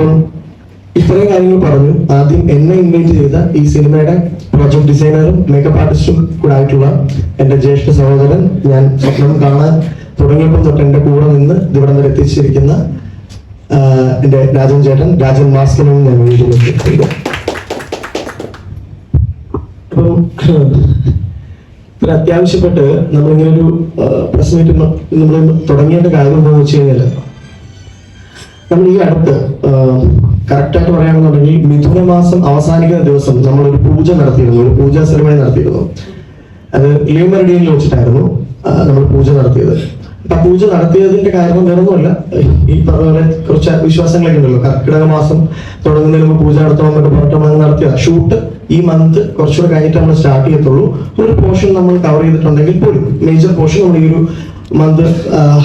അപ്പം ഇത്രയും കാര്യങ്ങൾ പറഞ്ഞു ആദ്യം എന്നെ ഇൻവൈറ്റ് ചെയ്ത ഈ സിനിമയുടെ പ്രൊജക്ട് ഡിസൈനറും മേക്കപ്പ് ആർട്ടിസ്റ്റും കൂടെ ആയിട്ടുള്ള എന്റെ ജ്യേഷ്ഠ സഹോദരൻ ഞാൻ സ്വപ്നം കാണാൻ തുടങ്ങിയപ്പോൾ തൊട്ട് എന്റെ കൂടെ നിന്ന് ഇവിടെ വരെ എത്തിച്ചിരിക്കുന്ന എന്റെ രാജൻ ചേട്ടൻ രാജൻ മാസ്കിനും ഞാൻ വീട്ടിലേക്ക് അപ്പം അത്യാവശ്യപ്പെട്ട് നമ്മളിങ്ങനെ ഒരു പ്രസ് നമ്മൾ തുടങ്ങേണ്ട കാര്യം എന്താണെന്ന് വെച്ച് കഴിഞ്ഞാൽ നമ്മൾ ഈ അടുത്ത് കറക്റ്റായിട്ട് പറയുകയാണെന്നുണ്ടെങ്കിൽ മിഥുന മാസം അവസാനിക്കുന്ന ദിവസം നമ്മൾ ഒരു പൂജ നടത്തിയിരുന്നു. ഒരു പൂജാ സെറമണി നടത്തിയിരുന്നു. അത് ലീമറിഡിയിൽ വെച്ചിട്ടായിരുന്നു നമ്മൾ പൂജ നടത്തിയത്. അപ്പൊ പൂജ നടത്തിയതിന്റെ കാരണം വേറൊന്നുമല്ല. ഈ പറഞ്ഞ കുറച്ച് വിശ്വാസങ്ങളൊക്കെ ഉണ്ടല്ലോ. കർക്കിടക മാസം തുടങ്ങുന്നതിന് മുമ്പ് പൂജ നടത്തണം എന്നൊക്കെ പറഞ്ഞിട്ട് നടത്തിയ ഷൂട്ട് ഈ മന്ത് കുറച്ചുകൂടെ കഴിഞ്ഞിട്ട് നമ്മൾ സ്റ്റാർട്ട് ചെയ്യത്തുള്ളൂ. ഒരു പോർഷൻ നമ്മൾ കവർ ചെയ്തിട്ടുണ്ടെങ്കിൽ പോലും മേജർ പോർഷൻ നമ്മൾ ഈ ഒരു മന്ത്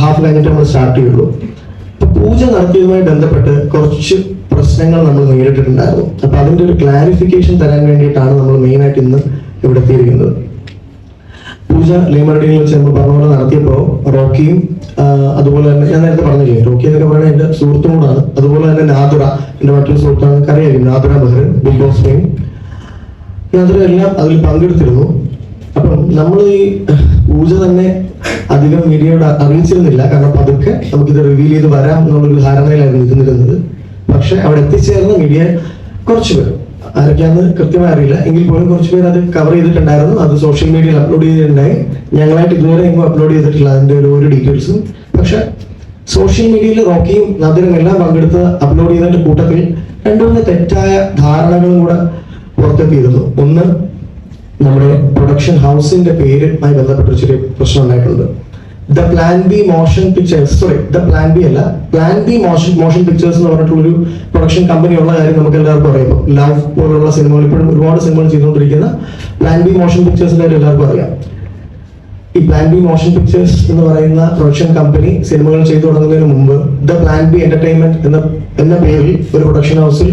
ഹാഫ് കഴിഞ്ഞിട്ട് നമ്മൾ സ്റ്റാർട്ട് ചെയ്യുള്ളൂ. പൂജ നടത്തിയതുമായി ബന്ധപ്പെട്ട് കുറച്ച് പ്രശ്നങ്ങൾ നമ്മൾ നേരിട്ടിട്ടുണ്ടായിരുന്നു. അപ്പൊ അതിന്റെ ഒരു ക്ലാരിഫിക്കേഷൻ തരാൻ വേണ്ടിയിട്ടാണ് നമ്മൾ മെയിൻ ആയിട്ട് ഇന്ന് ഇവിടെ എത്തിയിരിക്കുന്നത്. പൂജ ലേമറഡിയിൽ വെച്ച് നമ്മൾ പറഞ്ഞ പോലെ റോക്കിയും അതുപോലെ തന്നെ ഞാൻ നേരത്തെ പറഞ്ഞില്ലേ റോക്കി എന്നൊക്കെ പറയുന്നത് എന്റെ സുഹൃത്തും കൂടാണ് അതുപോലെ തന്നെ നാദുറ എന്റെ മറ്റൊരു സുഹൃത്താണ് കറിയായിരുന്നു Nadira Bahrain Bigg Boss fame Nadira എല്ലാം അതിൽ പങ്കെടുത്തിരുന്നു. അപ്പം നമ്മൾ ഈ പൂജ തന്നെ അധികം മീഡിയയോട് അറിയിച്ചിരുന്നില്ല കാരണം പതുക്കെ നമുക്കിത് റിവീൽ ചെയ്ത് വരാം എന്നുള്ളൊരു ധാരണയിലായിരുന്നു ഇരുന്നിരുന്നത് പക്ഷെ അവിടെ എത്തിച്ചേർന്ന മീഡിയ കുറച്ച് പേർ. ആരൊക്കെയാന്ന് കൃത്യമായി അറിയില്ല. എങ്കിൽ പോലും കുറച്ച് അത് കവർ ചെയ്തിട്ടുണ്ടായിരുന്നു. അത് സോഷ്യൽ മീഡിയയിൽ അപ്ലോഡ് ചെയ്തിട്ടുണ്ടായി. ഞങ്ങളായിട്ട് ഇതുവരെ എങ്ങും അപ്ലോഡ് ചെയ്തിട്ടില്ല. അതിന്റെ ഒരു ഒരു ഡീറ്റെയിൽസും പക്ഷെ സോഷ്യൽ മീഡിയയിൽ റോക്കിയും നദിനും എല്ലാം പങ്കെടുത്ത് അപ്ലോഡ് ചെയ്തതിന്റെ കൂട്ടത്തിൽ രണ്ടു മൂന്ന് തെറ്റായ ധാരണകളും കൂടെ പുറത്തെത്തിയിരുന്നു. ഒന്ന് നമ്മുടെ പ്രൊഡക്ഷൻ ഹൗസിന്റെ പേരുമായി ബന്ധപ്പെട്ട ചെറിയ പ്രശ്നം ഉണ്ടായിട്ടുണ്ട്. The plan B motion pictures sorry the plan B അല്ല plan B motion motion pictures എന്ന് പറഞ്ഞിട്ടുള്ള ഒരു പ്രൊഡക്ഷൻ കമ്പനി ഉള്ള കാര്യം നമുക്ക് എല്ലാവർക്കും അറിയാം. ലവ് പോലുള്ള സിനിമകൾ ഇപ്പോഴും ഒരുപാട് സിനിമകൾ ചെയ്തുകൊണ്ടിരിക്കുന്ന പ്ലാൻ ബി മോഷൻ പിക്ചേഴ്സിന്റെ കാര്യം എല്ലാവർക്കും അറിയാം. ഈ പ്ലാൻ ബി മോഷൻ പിക്ചേഴ്സ് എന്ന് പറയുന്ന പ്രൊഡക്ഷൻ കമ്പനി സിനിമകൾ ചെയ്തു തുടങ്ങുന്നതിന് മുമ്പ് ദ പ്ലാൻ ബി എന്റർടൈൻമെന്റ് എന്ന എന്ന പേരിൽ ഒരു പ്രൊഡക്ഷൻ ഹൗസിൽ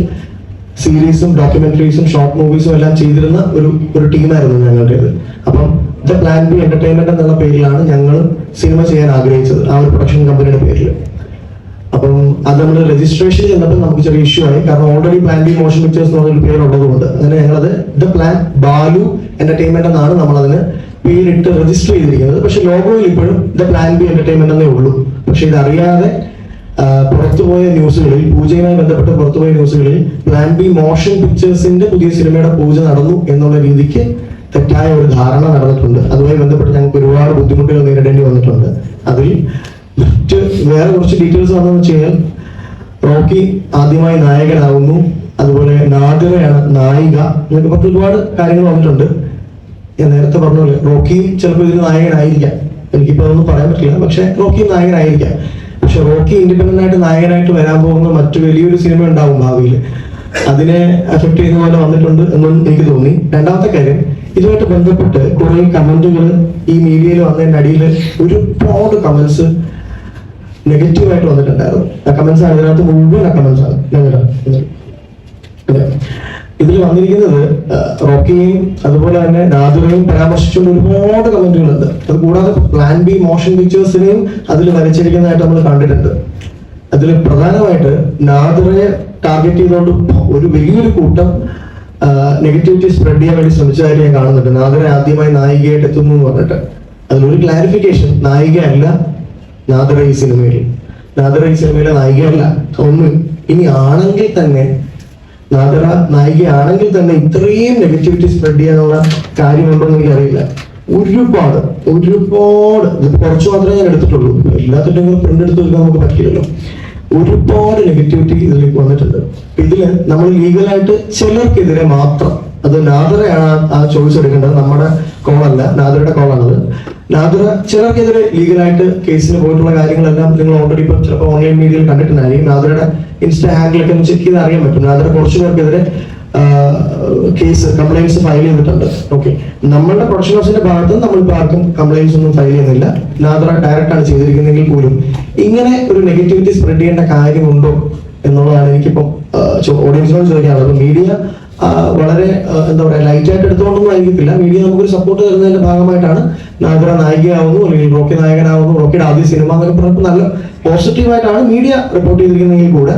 സീരീസും ഡോക്യുമെന്ററീസും ഷോർട്ട് മൂവീസും എല്ലാം ചെയ്തിരുന്ന ഒരു ഒരു ടീമായിരുന്നു ഞങ്ങളുടേത്. അപ്പം ദ പ്ലാൻ ബി എന്റർടൈൻമെന്റ് എന്നുള്ള പേരിലാണ് ഞങ്ങൾ സിനിമ ചെയ്യാൻ ആഗ്രഹിച്ചത് ആ ഒരു പ്രൊഡക്ഷൻ കമ്പനിയുടെ പേരിൽ അപ്പം അത് നമ്മൾ രജിസ്ട്രേഷൻ ചെന്നപ്പോൾ നമുക്ക് ചെറിയ ഇഷ്യൂ ആയി. കാരണം already plan B motion pictures എന്ന് പറഞ്ഞൊരു പേരുള്ളതുകൊണ്ട് അങ്ങനെ ഞങ്ങളത് ദ പ്ലാൻ ബാലു എന്റർടൈൻമെന്റ് എന്നാണ് നമ്മൾ അതിന് പേരിട്ട് രജിസ്റ്റർ ചെയ്തിരിക്കുന്നത്. പക്ഷെ ലോഗോയിൽ ഇപ്പോഴും ദ പ്ലാൻ ബി എന്റർടൈൻമെന്റ് എന്നേ ഉള്ളൂ. പക്ഷെ ഇതറിയാതെ പുറത്തുപോയ ന്യൂസുകളിൽ പൂജയുമായി ബന്ധപ്പെട്ട് പുറത്തുപോയ ന്യൂസുകളിൽ പ്ലാൻ ബി മോഷൻ പിക്ചേഴ്സിന്റെ പുതിയ സിനിമയുടെ പൂജ നടന്നു എന്നുള്ള രീതിക്ക് തെറ്റായ ഒരു ധാരണ നടന്നിട്ടുണ്ട്. അതുമായി ബന്ധപ്പെട്ട് ഞങ്ങൾക്ക് ഒരുപാട് ബുദ്ധിമുട്ടുകൾ നേരിടേണ്ടി വന്നിട്ടുണ്ട്. അതിൽ മറ്റ് വേറെ കുറച്ച് ഡീറ്റെയിൽസ് വന്നതെന്ന് വെച്ച് കഴിഞ്ഞാൽ റോക്കി ആദ്യമായി നായകനാകുന്നു. അതുപോലെ നാദിറയാണ് നായിക എന്നൊക്കെ പറഞ്ഞ ഒരുപാട് കാര്യങ്ങൾ വന്നിട്ടുണ്ട്. ഞാൻ നേരത്തെ പറഞ്ഞ പോലെ റോക്കിയും ചിലപ്പോൾ ഇതിന് നായകനായിരിക്കാം. എനിക്കിപ്പോൾ അതൊന്നും പറയാൻ പറ്റില്ല. പക്ഷെ റോക്കിയും നായകനായിരിക്കാം. പക്ഷെ റോക്കി ഇൻഡിപെൻഡന്റ് ആയിട്ട് നായകനായിട്ട് വരാൻ പോകുന്ന മറ്റു വലിയൊരു സിനിമ ഉണ്ടാവും ഭാവിയിൽ അതിനെ അഫക്ട് ചെയ്യുന്ന പോലെ വന്നിട്ടുണ്ട് എന്നും എനിക്ക് തോന്നി രണ്ടാമത്തെ കാര്യം ഇതുമായിട്ട് ബന്ധപ്പെട്ട് കുറെ കമന്റുകൾ ഈ മീഡിയയിൽ വന്നതിന്റെ അടിയിൽ ഒരുപാട് കമന്റ്സ് നെഗറ്റീവായിട്ട് വന്നിട്ടുണ്ടായിരുന്നു ആ കമന്റ്സ് ആണ് ഇതിനകത്ത് മുഴുവൻ ആ കമന്റ്സ് ആണ്. അതെ. ഇതിൽ വന്നിരിക്കുന്നത് റോക്കിയെയും അതുപോലെ തന്നെ നാദുറയും പരാമർശിച്ചുകൊണ്ട് ഒരുപാട് കമന്റുകളുണ്ട്. അത് കൂടാതെ പ്ലാൻ ബി മോഷൻ പിക്ചേഴ്സിനെയും അതിൽ വരച്ചിരിക്കുന്നതായിട്ട് നമ്മൾ കണ്ടിട്ടുണ്ട്. അതിൽ പ്രധാനമായിട്ട് നാദുറയെ ടാർഗറ്റ് ചെയ്തുകൊണ്ട് ഒരു വലിയൊരു കൂട്ടം നെഗറ്റിവിറ്റി സ്പ്രെഡ് ചെയ്യാൻ വേണ്ടി ശ്രമിച്ചതായിട്ട് ഞാൻ കാണുന്നുണ്ട്. നാദുറ ആദ്യമായി നായികയായിട്ട് എത്തുന്നു എന്ന് പറഞ്ഞിട്ട്. അതിലൊരു ക്ലാരിഫിക്കേഷൻ നായിക അല്ല നാദുറ ഈ സിനിമയിൽ. നാദുറ ഈ സിനിമയിലെ നായികയല്ല. ഒന്ന് ഇനി ആണെങ്കിൽ തന്നെ നാദറ നായികയാണെങ്കിൽ തന്നെ ഇത്രയും നെഗറ്റിവിറ്റി സ്പ്രെഡ് ചെയ്യാനുള്ള എന്ന് എനിക്കറിയില്ല. ഒരുപാട് ഒരുപാട്. കുറച്ച് മാത്രമേ ഞാൻ എടുത്തിട്ടുള്ളൂ. എല്ലാത്തിന്റെയും കൂടെ പ്രിന്റ് എടുത്ത് വെക്കാൻ നമുക്ക് പറ്റില്ലല്ലോ. ഒരുപാട് നെഗറ്റിവിറ്റി ഇതിലേക്ക് വന്നിട്ടുണ്ട്. ഇതിൽ നമ്മൾ ലീഗലായിട്ട് ചിലർക്കെതിരെ മാത്രം അത് നാദറയാണ് ആ ചോയ്സ് എടുക്കേണ്ടത് നമ്മുടെ കോളല്ല നാദറയുടെ കോളാണത് നാദറ ചിലർക്കെതിരെ ലീഗലായിട്ട് കേസിന് പോയിട്ടുള്ള കാര്യങ്ങളെല്ലാം നിങ്ങൾ ഓൾറെഡി ഇപ്പൊ ചിലപ്പോൾ ഓൺലൈൻ മീഡിയയിൽ കണ്ടിട്ടുണ്ടായിരിക്കും. നാദറയുടെ ഇൻസ്റ്റാ ഹാൻഡിലൊക്കെ ഒന്ന് ചെക്ക് ചെയ്ത് അറിയാൻ പറ്റും. നാദറ കുറച്ച് പേർക്കെതിരെ കേസ് കംപ്ലൈൻസ് ഫയൽ ചെയ്തിട്ടുണ്ട്. ഓക്കെ നമ്മളുടെ പ്രൊഡക്ഷൻ ഹൗസിന്റെ ഭാഗത്ത് നമ്മൾ ഇപ്പോൾ ആർക്കും കംപ്ലൈൻസ് ഒന്നും ഫയൽ ചെയ്യുന്നില്ല. നാദറ ഡയറക്റ്റ് ആണ് ചെയ്തിരിക്കുന്നതെങ്കിൽ പോലും ഇങ്ങനെ ഒരു നെഗറ്റിവിറ്റി സ്പ്രെഡ് ചെയ്യേണ്ട കാര്യമുണ്ടോ എന്നുള്ളതാണ് എനിക്കിപ്പം ഓഡിയൻസിനോട് ചോദിക്കാനുള്ളത്. മീഡിയ വളരെ എന്താ പറയാ ലൈറ്റ് ആയിട്ട് എടുത്തുകൊണ്ടൊന്നും ആയിരിക്കത്തില്ല. മീഡിയ നമുക്കൊരു സപ്പോർട്ട് തരുന്നതിന്റെ ഭാഗമായിട്ടാണ് നാഗര നായികയാവുന്നു അല്ലെങ്കിൽ റോക്കി നായകനാവുന്നു റോക്കിയുടെ ആദ്യ സിനിമ എന്നൊക്കെ പറഞ്ഞപ്പോൾ നല്ല പോസിറ്റീവായിട്ടാണ് മീഡിയ റിപ്പോർട്ട് ചെയ്തിരിക്കുന്നതെങ്കിൽ കൂടെ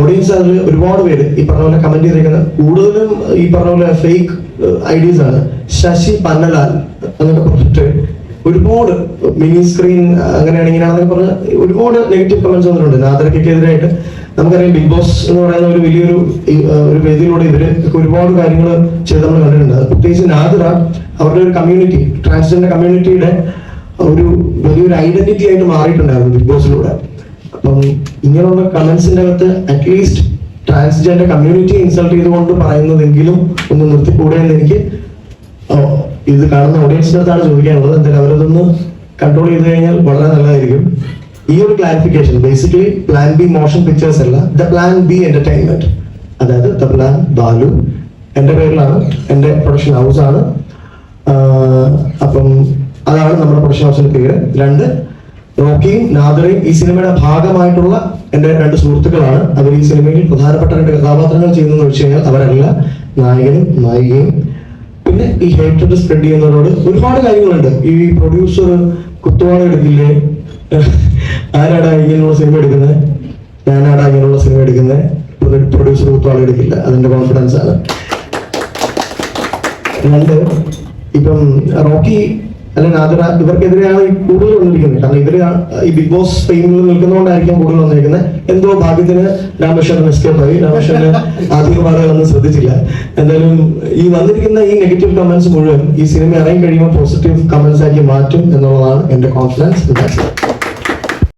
ഓഡിയൻസ് അതിൽ ഒരുപാട് പേര് ഈ പറഞ്ഞ പോലെ കമന്റ് ചെയ്തിരിക്കുന്നത്. കൂടുതലും ഈ പറഞ്ഞ പോലെ ഫേക്ക് ഐഡിയസ് ആണ്. ശശി പന്നലാൽ എന്നൊക്കെ പറഞ്ഞിട്ട് ഒരുപാട് മിനി സ്ക്രീൻ അങ്ങനെയാണ് ഇങ്ങനെയാണെന്നൊക്കെ പറഞ്ഞ് ഒരുപാട് നെഗറ്റീവ് കമന്റ്സ് വന്നിട്ടുണ്ട്. നാദരക്കെതിരായിട്ട് നമുക്കറിയാം ബിഗ് ബോസ് എന്ന് പറയുന്ന ഒരു വലിയൊരു ഒരു വേദിയിലൂടെ ഇവർ ഒരുപാട് കാര്യങ്ങൾ ചെയ്ത് നമ്മൾ കണ്ടിട്ടുണ്ട്. പ്രത്യേകിച്ച് നാദര അവരുടെ ഒരു കമ്മ്യൂണിറ്റി ട്രാൻസ്ജെൻഡർ കമ്മ്യൂണിറ്റിയുടെ ഒരു വലിയൊരു ഐഡന്റിറ്റി ആയിട്ട് മാറിയിട്ടുണ്ടായിരുന്നു ബിഗ് ബോസിലൂടെ അപ്പം ഇങ്ങനെയുള്ള കമന്റ്സിന്റെ അകത്ത് അറ്റ്ലീസ്റ്റ് ട്രാൻസ്ജെൻഡർ കമ്മ്യൂണിറ്റി ഇൻസൾട്ട് ചെയ്തുകൊണ്ട് പറയുന്നതെങ്കിലും ഒന്ന് നിർത്തിക്കൂടെ എന്ന് എനിക്ക് ഇത് കാണുന്ന ഓഡിയൻസിന്റെ അടുത്താണ് ചോദിക്കാനുള്ളത്. എന്തായാലും അവരതൊന്ന് കൺട്രോൾ ചെയ്ത് കഴിഞ്ഞാൽ വളരെ നല്ലതായിരിക്കും. ഈ ഒരു clarification basically plan B motion pictures അല്ല ദ പ്ലാൻ ബി എന്റർടൈൻമെന്റ് അതായത് ദ പ്ലാൻ ബാലു എന്റെ പേരിലാണ് എന്റെ പ്രൊഡക്ഷൻ ഹൗസ് ആണ്. അപ്പം അതാണ് നമ്മുടെ പ്രൊഡക്ഷൻ ഹൗസിന്റെ പേര്. രണ്ട് റോക്കിയും നാദറയും ഈ സിനിമയുടെ ഭാഗമായിട്ടുള്ള എന്റെ രണ്ട് സുഹൃത്തുക്കളാണ്. അവർ ഈ സിനിമയിൽ പ്രധാനപ്പെട്ട രണ്ട് കഥാപാത്രങ്ങൾ ചെയ്യുന്നതെന്ന് വെച്ച് കഴിഞ്ഞാൽ അവരല്ല നായകനും നായികയും. പിന്നെ ഈ ഹേറ്റഡ് സ്പ്രെഡ് ചെയ്യുന്നവരോട് ഒരുപാട് കാര്യങ്ങളുണ്ട്. ഈ പ്രൊഡ്യൂസർ കുത്തുവാള എടുക്കില്ലേ ആരാടാ ഇങ്ങനെയുള്ള സിനിമ എടുക്കുന്നത് ഞാനാടാ ഇങ്ങനെയുള്ള സിനിമ എടുക്കുന്നത് പ്രൊഡ്യൂസർ കുത്തുവാള എടുക്കില്ല അതിന്റെ കോൺഫിഡൻസ് ആണ്. രണ്ട് ഇപ്പം റോക്കി അല്ലെങ്കിൽ നാദിറ ഇവർക്കെതിരെയാണ് ഈ കൂടുതൽ വന്നിരിക്കുന്നത് കാരണം ഇവർ ഈ ബിഗ് ബോസ് ഫെയിമിൽ നിൽക്കുന്നതുകൊണ്ടായിരിക്കും കൂടുതൽ വന്നിരിക്കുന്നത് എന്തോ ഭാഗ്യത്തിന് രാമേശ്വരൻ എസ്കേപ്പ് ആയി. രാമേശ്വരന് ആധികവാദങ്ങളൊന്നും ശ്രദ്ധിച്ചില്ല. എന്തായാലും ഈ വന്നിരിക്കുന്ന ഈ നെഗറ്റീവ് കമന്റ്സ് മുഴുവൻ ഈ സിനിമ ഇറങ്ങി കഴിയുമ്പോൾ പോസിറ്റീവ് കമന്റ്സ് ആക്കി മാറ്റും എന്നുള്ളതാണ് എന്റെ കോൺഫിഡൻസ്